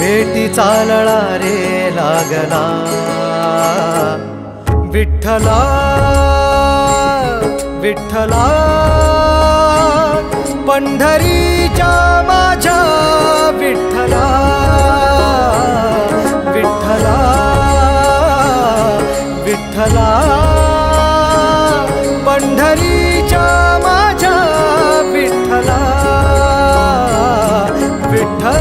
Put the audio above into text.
भेटी चालळा रे लागला. विठ्ठला विठ्ठला पंढरीच्या माझ्या विठ्ठला विठ्ठला विठ्ठला पंढरीच्या माझ्या विठ्ठला विठ्ठला